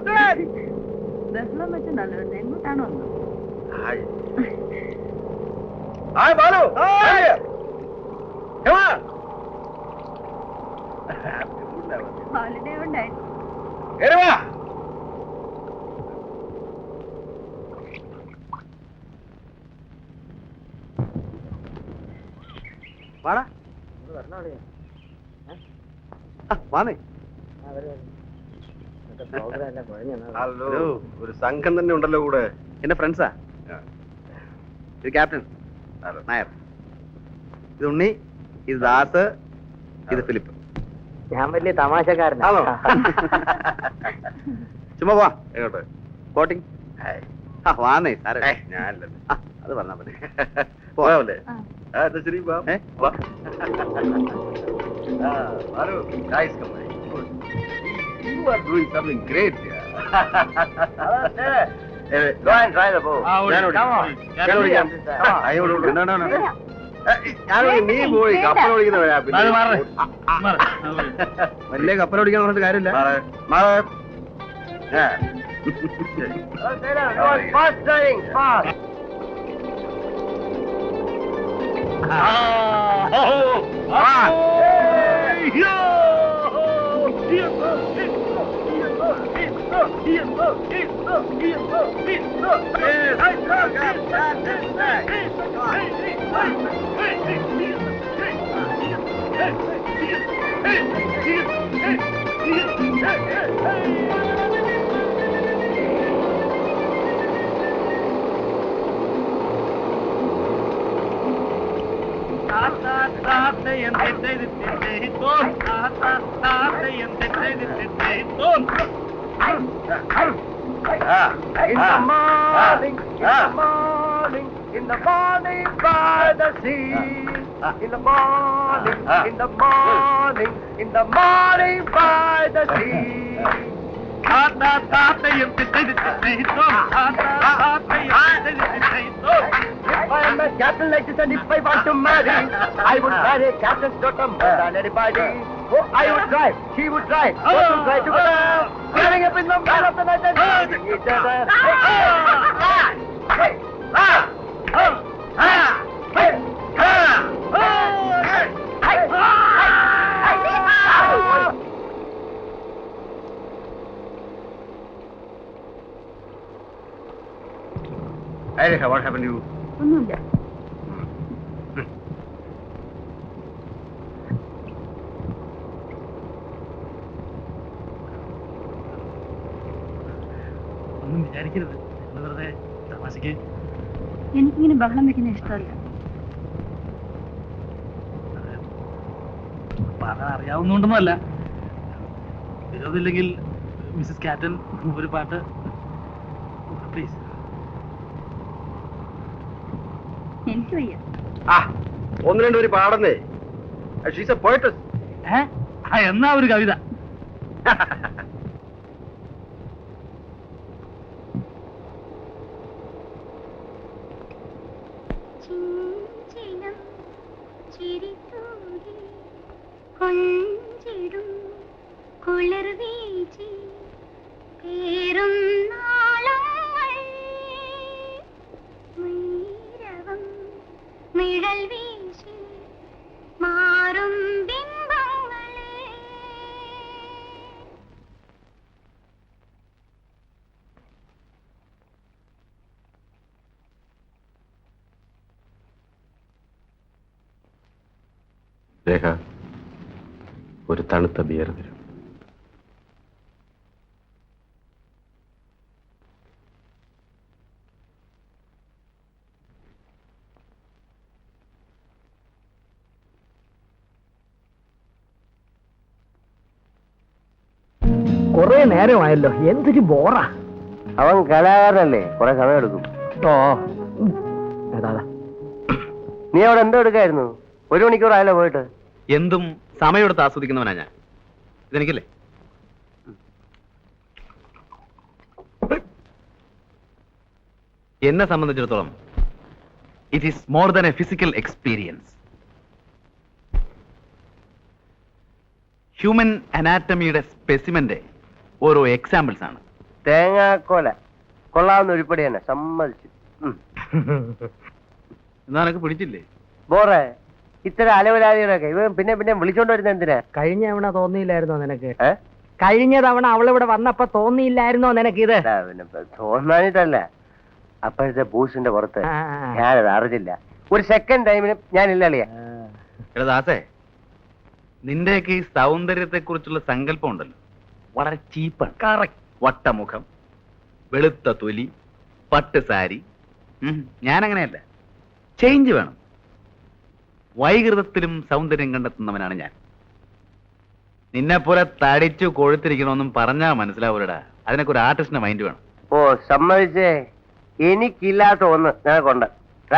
ബഹളം വെച്ചെന്നല്ലോ എങ്ങോട്ടാണോ Balu. Hi Come on. Holiday ഉണ്ടായി കേറി വാ വാടാ ആ, വാന്നേ ഹലോ. ഒരു സംഘം തന്നെ ഉണ്ടല്ലോ കൂടെ. എന്റെ ഫ്രണ്ട്സാ? ഇത് ക്യാപ്റ്റൻ. ഹലോ. നായർ. ഇത് ഉണ്ണി ഇത് ദാസ് ഇത് ഫിലിപ്പ്. ഞാൻ വലിയ തമാശക്കാരൻ ആണോ? ചുമ്മാ പോവാ. എങ്ങോട്ട്? കോട്ടിങ്. വാന്നേ സാറേ ഞാനല്ലേ അത് പറഞ്ഞാ മതി. പോയാവല്ലേ ശരി വാ. വാ. come on. Good. You are doing something great here. Eh, go and try the bow ഞാൻ ഓടിക്കാം. ഞാൻ ഓടിക്കാം. ആ, അയ്യോ, ഓടിക്കാം. No, no, no. ഏ, ഞാൻ ഓടിക്കാം. നീ പോയി കപ്പൽ ഓടിക്കുന്നവരാ പിന്നെ വലിയ കപ്പലോടിക്കാൻ പറഞ്ഞിട്ട് കാര്യമില്ല. Tatlayın, titreyin, titreyin, dur! Tatlayın, titreyin, titreyin, dur! Ah, in the ah, morning, in Ah. the morning, in the morning by the sea. In the morning, Ah. in the morning, in the morning by the sea. If I am a captain like this and if I want to marry, I would marry a captain's daughter more than anybody. Oh, I would try, she would try, both would try together, oh, standing up in the middle of the night and loving each other. Hey, hey, ah, ah, ah, hey, ah, oh, hey, hey, hey, hey, hey. Hey, Rekha, what happened to you? ഒന്നുമില്ല ഒന്നും വിചാരിക്കരുത്. നിങ്ങൾ വെറുതെ തമാശക്ക് എനിക്കിങ്ങനെ ബഹളം വെക്കുന്ന ഇഷ്ടമല്ല. പാടാൻ അറിയാവുന്നതുകൊണ്ടൊന്നുമല്ല. വിരോധമില്ലെങ്കിൽ മിസ്സസ് കാറ്റൻ ഒരു പാട്ട് പ്ലീസ് എനിക്ക് വയ്യ. ആ ഒന്ന് രണ്ട് ഒരു പാടുന്നേ. ഷീസ് എ ആ എന്നാ ഒരു കവിത. കൊഞ്ചിടും കുളിർ വീചി പേരും രേഖ ഒരു തണുത്ത ബിയർ തരും. കൊറേ നേരമായല്ലോ എന്തൊരു ബോറാ അവൻ കലാകാരനല്ലേ? കുറെ സമയം എടുക്കും. ഓ നീ അവിടെ എന്തോ എടുക്കായിരുന്നു? ഒരു മണിക്കൂർ ആയല്ലോ പോയിട്ട്. എന്തും സമയമെടുത്ത് ആസ്വദിക്കുന്നവനാ ഞാൻ. ഇതെനിക്കല്ലേ? എന്നെ സംബന്ധിച്ചിടത്തോളം it is more than a physical experience human അനാറ്റമിയുടെ സ്പെസിമെന്റെ ഓരോ എക്സാമ്പിൾസ് ആണ്. തേങ്ങാക്കോല. കൊള്ളാവുന്ന ഒരുപടി തന്നെ. സമ്മതിച്ചു. എന്നാലൊക്കെ എന്നാ പിടിച്ചില്ലേ? ബോറേ ഇത്തരം അലവലാദികളൊക്കെ ഇവൻ പിന്നെ പിന്നെ വിളിച്ചോണ്ട് വരുന്ന എന്തിനാ? കഴിഞ്ഞ തവണ തോന്നിയില്ലായിരുന്നോ നിനക്ക്? ഏ? കഴിഞ്ഞ തവണ അവളിവിടെ വന്നപ്പോ തോന്നിയില്ലായിരുന്നോ നിനക്ക് ഇത്? പിന്നെ ഇപ്പൊ തോന്നാനിട്ടല്ല അപ്പോഴത്തെ ബൂസിന്റെ പുറത്ത്. ആ, ഞാനത് അറിഞ്ഞില്ല. ഒരു സെക്കൻഡ് ടൈമിന് ഞാൻ അളിയ. എടാ ദാസേ നിന്റെയൊക്കെ ഈ സൗന്ദര്യത്തെ കുറിച്ചുള്ള സങ്കല്പം ഉണ്ടല്ലോ. വളരെ ചീപ്പാണ്. കറക്റ്റ് വട്ടമുഖം വെളുത്ത തൊലി പട്ട് സാരി. ഉം, ഞാനങ്ങനെയല്ല. ചേഞ്ച് വേണം. വൈകൃതത്തിലും സൗന്ദര്യം കണ്ടെത്തുന്നവനാണ് ഞാൻ. നിന്നെ പോലെ തടിച്ചു കൊഴുത്തിരിക്കണമെന്നും പറഞ്ഞാ മനസ്സിലാവൂലടാ. അതിനൊക്കെ ഒരു ആർട്ടിസ്റ്റിന്റെ മൈൻഡ് വേണം. ഓ സമ്മതിച്ചേ. എനിക്കില്ലാത്ത ഒന്ന് ഞാൻ കൊണ്ട്.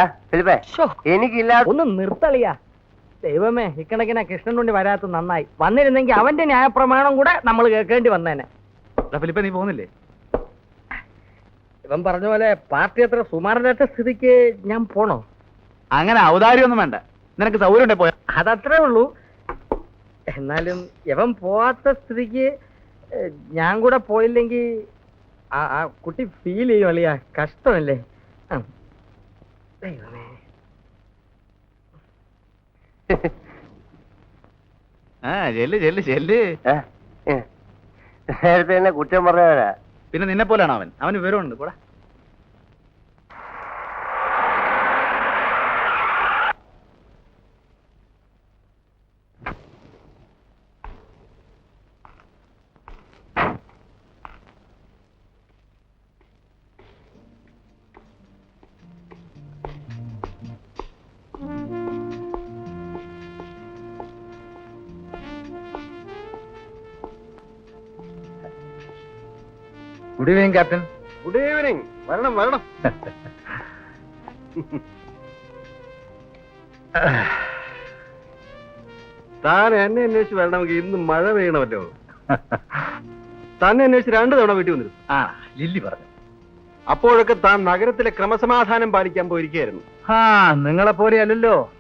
ഫിലിപ്പേ. എനിക്കില്ലാത്ത ഒന്ന് നിർത്തളിയാ. ദൈവമേ ഇക്കണക്കിനെ കൃഷ്ണനുണ്ടി വരാത്ത നന്നായി. വന്നിരുന്നെങ്കിൽ അവന്റെ ന്യായപ്രമാണം കൂടെ നമ്മൾ കേൾക്കേണ്ടി വന്നേനെ. ഫിലിപ്പ നീ പോകുന്നില്ലേ? ഇവൻ പറഞ്ഞ പോലെ പാർട്ടി അത്ര സുമാരനറ്റ സ്ഥിതിക്ക് ഞാൻ പോണോ? അങ്ങനെ ഔദാര്യമൊന്നും വേണ്ട. നിനക്ക് സൗകര്യം ഉണ്ടെ പോയാ? അതത്രേ ഉള്ളൂ. എന്നാലും ഇവൻ പോവാത്ത സ്ഥിതിക്ക് ഞാൻ കൂടെ പോയില്ലെങ്കിൽ ആ ആ കുട്ടി ഫീൽ ചെയ്യും അളിയാ കഷ്ടമല്ലേ? ആ. ദൈവമേ. ആ ചെല്ല്. നേരത്തെ എന്നെ കുറ്റം പറഞ്ഞവരാ. പിന്നെ നിന്നെ പോലെയാണ് അവൻ? അവന് വിവരമുണ്ട്. കൂടെ good evening captain good evening വരണം വരണം. താൻ എന്നെ അന്വേഷിച്ച് വരണമെങ്കിൽ ഇന്ന് മഴ പെയ്യണമല്ലോ. തന്നെ അന്വേഷിച്ച് രണ്ടു തവണ വീട്ടിൽ വന്നിരുന്നു. ആ ലില്ലി പറഞ്ഞു. അപ്പോഴൊക്കെ താൻ നഗരത്തിലെ ക്രമസമാധാനം പാലിക്കാൻ പോയിരിക്കുകയായിരുന്നു. ആ നിങ്ങളെ പോലെ അല്ലല്ലോ.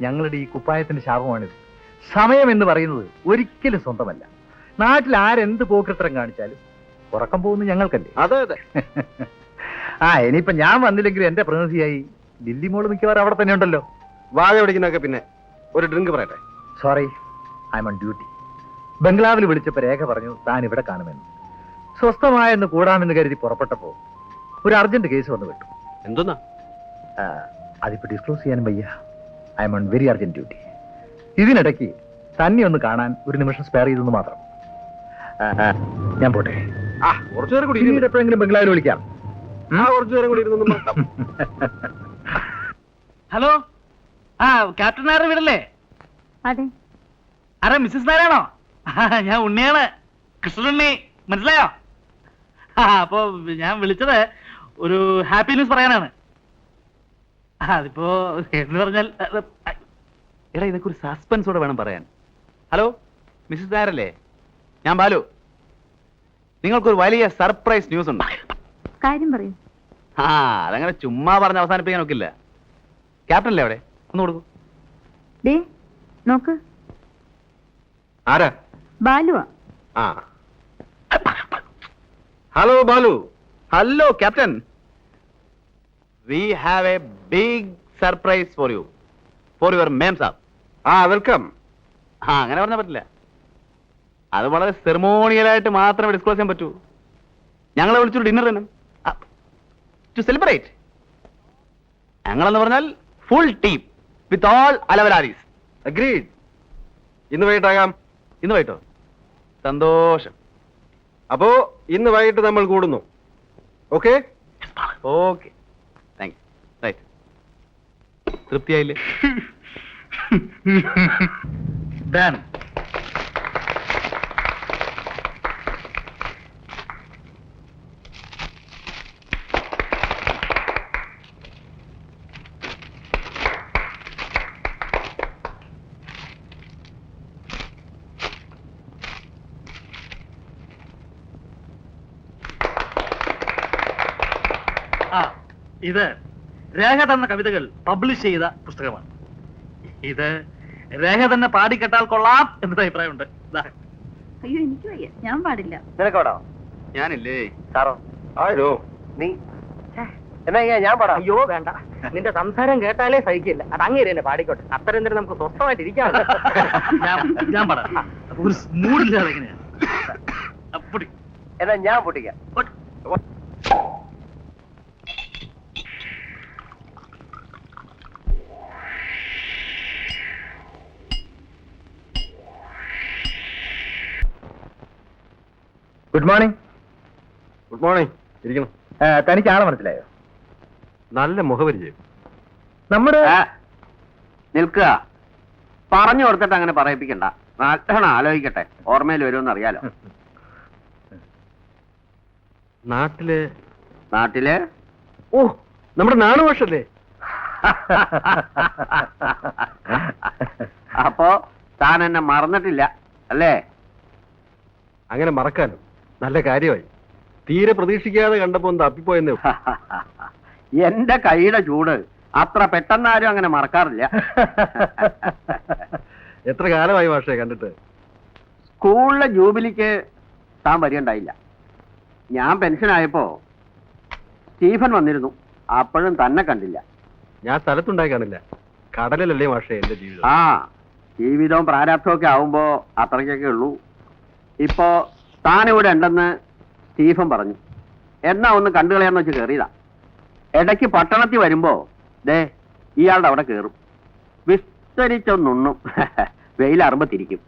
ഞങ്ങളുടെ ഈ കുപ്പായത്തിന്റെ ശാപമാണിത്. സമയം എന്ന് പറയുന്നത് ഒരിക്കലും സ്വന്തമല്ല. നാട്ടിൽ ആരെന്ത് പോക്കൃത്രം കാണിച്ചാലും ഉറക്കം പോകുന്നു ഞങ്ങൾക്കല്ലേ? അതെ അതെ. ആ ഇനിയിപ്പോ ഞാൻ വന്നില്ലെങ്കിൽ എന്റെ പ്രതിനിധിയായി ദില്ലി മോൾ മിക്കവാറും അവിടെ തന്നെ ഉണ്ടല്ലോ. വാഴ പിടിക്കുന്നൊക്കെ പിന്നെ ഒരു ഡ്രിങ്ക് പറയട്ടെ. Sorry I'm on duty ബംഗ്ലാവിൽ വിളിച്ചപ്പോ രേഖ പറഞ്ഞു താൻ ഇവിടെ കാണുമെന്ന്. സ്വസ്ഥമായെന്ന് കൂടാമെന്ന് കരുതി പുറപ്പെട്ടപ്പോ ഒരു അർജന്റ് കേസ് വന്നു വിട്ടു എന്തോന്നാ? ആ, അതിപ്പോ ഡിസ്ക്ലോസ് ചെയ്യാനും വയ്യ. I'm on very urgent duty ഇതിനിടയ്ക്ക് തന്നെ ഒന്ന് കാണാൻ ഒരു നിമിഷം സ്പെയർ ചെയ്തെന്ന് മാത്രം. ആ, ആ, ഞാൻ പോട്ടെ. ആ കുറച്ചു നേരം കൂടി പിന്നീട് ഇരുന്ന്. എപ്പോഴെങ്കിലും ബംഗ്ലാവിൽ വിളിക്കാം. ആ കുറച്ചു നേരം കൂടി ഹലോ? ആ ക്യാപ്റ്റൻ നായർ വീടല്ലേ? അതെ. ആരാ മിസ്സസ് നായരാണോ? ഞാൻ ഉണ്ണിയാണ്. കൃഷ്ണനുണ്ണി. മനസ്സിലായോ? ആ അപ്പോ ഞാൻ വിളിച്ചത് ഒരു ഹാപ്പി ന്യൂസ് പറയാനാണ്. ആ, അതിപ്പോ എന്ന് പറഞ്ഞാൽ എടാ ഇതൊക്കെ ഒരു സസ്പെൻസോടെ വേണം പറയാൻ. ഹലോ? മിസ്സസ് നായരല്ലേ? ഞാൻ ബാലു. നിങ്ങൾക്കൊരു വലിയ സർപ്രൈസ് ന്യൂസ് ഉണ്ട് കാര്യം പറയൂ. ആ അതങ്ങനെ ചുമ്മാ പറഞ്ഞ് അവസാനിപ്പിക്കാൻ ഒക്കില്ല ക്യാപ്റ്റൻ അല്ലേ അവിടെ? ഒന്ന് കൊടുക്കൂ. ഡേ നോക്ക്. ആരാ? ബാലുവാ. ആ. Hello Balu. Hello captain. We have a big surprise for you for your memsahib ആ വെൽക്കം. ആ അങ്ങനെ പറഞ്ഞാൽ പറ്റില്ല. അത് വളരെ സെറിമോണിയലായിട്ട് മാത്രമേ ഡിസ്ക്ലോസ് ചെയ്യാൻ പറ്റൂ. ഞങ്ങളെ വിളിച്ചൊരു ഡിന്നർ തന്നെ. ടു സെലിബ്രേറ്റ് ഞങ്ങളെന്ന് പറഞ്ഞാൽ ഫുൾ ടീം വിത്ത് ഓൾ അലവലാരീസ്. അഗ്രീഡ് ഇന്ന് വൈകിട്ടാകാം. ഇന്ന് വൈകിട്ടോ? സന്തോഷം. അപ്പോ ഇന്ന് വൈകിട്ട് നമ്മൾ കൂടുന്നു. Okay okay thank you right തൃപ്തിയായില്ലേ? Dan ആ ഇത് രേഖ തന്ന കവിതകൾ പബ്ലിഷ് ചെയ്ത പുസ്തകമാണ്. ഇത് രേഖ തന്നെ പാടിക്കെട്ടാൽ കൊള്ളാം എന്നൊരു അഭിപ്രായമുണ്ട്. ദാ. അയ്യോ എനിക്ക് വയ്യ. ഞാൻ പാടില്ല. നിനക്കോടോ ഞാനില്ലേ? സാറോ ആരോ? നീ? എന്നാ ഞാൻ പാടാം? അയ്യോ വേണ്ട. നിന്റെ സംസാരം കേട്ടാലേ സഹിക്കില്ല. അത് അങ്ങേര് തന്നെ പാടിക്കോട്ടെ. അത്തരം തന്നെ നമുക്ക് സ്വസ്ഥമായിട്ട് ഇരിക്കാം ഞാൻ ഞാൻ പാടാം. ഒരു മൂഡില്ലാതെ എങ്ങനെയാ? അപ്പടി എന്നാ ഞാൻ പൊട്ടിക്കാം. ഗുഡ് മോർണിംഗ് ഗുഡ് മോർണിംഗ് ഇരിക്കണം തനിക്ക് ആളെ മനസ്സിലായോ? നല്ല മുഖപരിചയം. നമ്മുടെ നിൽക്കുക. പറഞ്ഞു കൊടുത്തിട്ട് അങ്ങനെ പറയിപ്പിക്കണ്ട. നല്ലോണം ആലോചിക്കട്ടെ. ഓർമ്മയിൽ വരുമെന്ന് അറിയാലോ. നാട്ടിൽ നാട്ടിൽ? ഓ നമ്മുടെ നാണുഭാഷല്ലേ അപ്പോ താൻ എന്നെ മറന്നിട്ടില്ല അല്ലേ? അങ്ങനെ മറക്കാനോ? നല്ല കാര്യമായി. തീരെ പ്രതീക്ഷിക്കാതെ കണ്ടപ്പോ ഒന്ന് തപ്പിപ്പോയെന്നേ. എന്റെ കൈയുടെ ചൂട് അത്ര പെട്ടെന്നാരും അങ്ങനെ മറക്കാറില്ല. എത്ര കാലമായി മാഷേ കണ്ടിട്ട്? സ്കൂളിലെ ജൂബിലിക്ക് താൻ വരികണ്ടായില്ല ഞാൻ പെൻഷനായപ്പോ സ്റ്റീഫൻ വന്നിരുന്നു. അപ്പോഴും തന്നെ കണ്ടില്ല. ഞാൻ സ്ഥലത്തുണ്ടായി കാണില്ല. കടലിലല്ലേ മാഷേ എന്റെ ജീവിതം. ആ ജീവിതവും പ്രാരാബ്ധവും ഒക്കെ ആവുമ്പോ അത്രയ്ക്കൊക്കെ ഉള്ളൂ. ഇപ്പോ താനിവിടെ ഉണ്ടെന്ന് സ്റ്റീഫൻ പറഞ്ഞു. എന്നാ ഒന്ന് കണ്ടു കളയാന്ന് വെച്ച് കയറിയതാ ഇടയ്ക്ക് പട്ടണത്തിൽ വരുമ്പോ ദേ ഇയാളുടെ അവിടെ കയറും വിസ്തരിച്ചൊന്നുണ്ണും വെയിലറുമ്പത്തിരിക്കും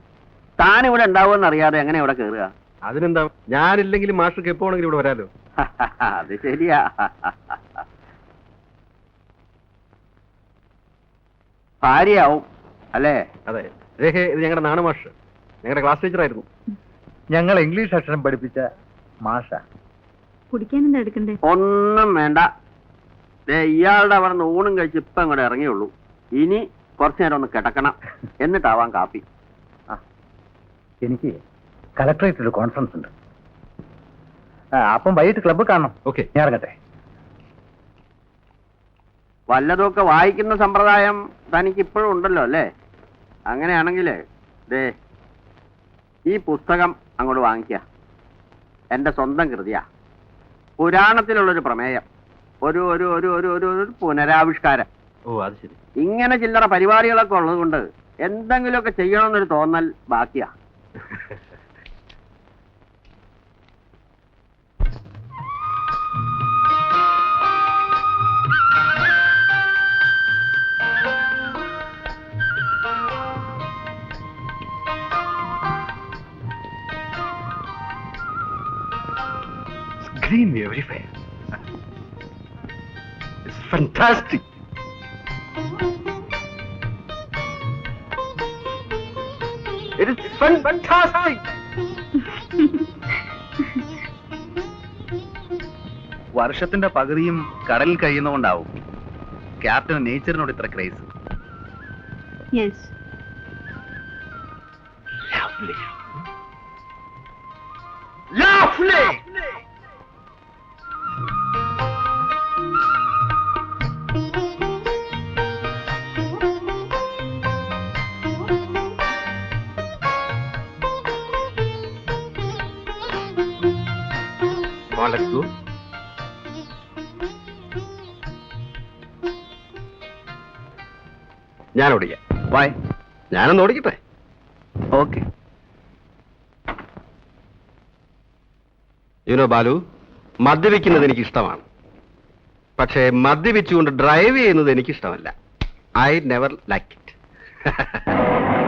താനിവിടെ ഉണ്ടാവുമെന്ന് അറിയാതെ എങ്ങനെ ഇവിടെ കയറുക അതിനെന്താ? ഞാനില്ലെങ്കിൽ മാഷക്ക് എപ്പോ വേണമെങ്കിലും ഇവിടെ വരാലോ? അത് ശരിയാ. ഭാര്യയാവും അല്ലേ? അതെ. രേഖ ഇത് ഞങ്ങളുടെ നാണുമാഷ് ഞങ്ങളുടെ ക്ലാസ് ടീച്ചറായിരുന്നു. ഞങ്ങൾ ഇംഗ്ലീഷ് അക്ഷരം പഠിപ്പിച്ച മാഷ. കുടിക്കാൻ എന്താ എടുക്കണ്ടേ? ഒന്നും വേണ്ട. ദേ ഇയാളുടെ അവിടെ നിന്ന് ഊണും കഴിച്ച് ഇപ്പം ഇങ്ങോട്ട് ഇറങ്ങിയുള്ളൂ. ഇനി കുറച്ചു നേരം ഒന്ന് കിടക്കണം. എന്നിട്ടാവാം കാപ്പി. എനിക്ക് കളക്ടറേറ്റ് ഒരു കോൺഫറൻസ് ഉണ്ട്. ആ അപ്പം വൈകിട്ട് ക്ലബ്ബ് കാണണം. ഓക്കെ ഞാൻ ഇറങ്ങട്ടെ. വല്ലതുമൊക്കെ വായിക്കുന്ന സമ്പ്രദായം തനിക്ക് ഇപ്പോഴും ഉണ്ടല്ലോ അല്ലേ? അങ്ങനെയാണെങ്കിൽ ദേ ഈ പുസ്തകം അങ്ങോട്ട് വാങ്ങിക്കുക. എന്റെ സ്വന്തം കൃതിയാ. പുരാണത്തിലുള്ളൊരു പ്രമേയം. ഒരു ഒരു ഒരു ഒരു ഒരു ഒരു പുനരാവിഷ്കാരം. ഓ അത് ശരി. ഇങ്ങനെ ചില്ലറ പരിപാടികളൊക്കെ ഉള്ളത് കൊണ്ട് എന്തെങ്കിലുമൊക്കെ ചെയ്യണമെന്നൊരു തോന്നൽ ബാക്കിയാ. Everywhere. It's fantastic. It is fun- fantastic. വർഷത്തിന്റെ പകുതിയും കടലിൽ കഴിയുന്നതുകൊണ്ടാവും ക്യാപ്റ്റൻ നേച്ചറിനോട് ഇത്ര ക്രേസ് യെസ് let's. ഞാൻ ഓടിക്കാം വായ്. ഞാനൊന്ന് ഓടിക്കട്ടെ? ഓക്കെ. യുനോ ബാലു മദ്യപിക്കുന്നത് എനിക്ക് ഇഷ്ടമാണ് പക്ഷേ മദ്യപിച്ചുകൊണ്ട് ഡ്രൈവ് ചെയ്യുന്നത് എനിക്ക് ഇഷ്ടമല്ല ഐ നെവർ ലൈക്ക് ഇറ്റ്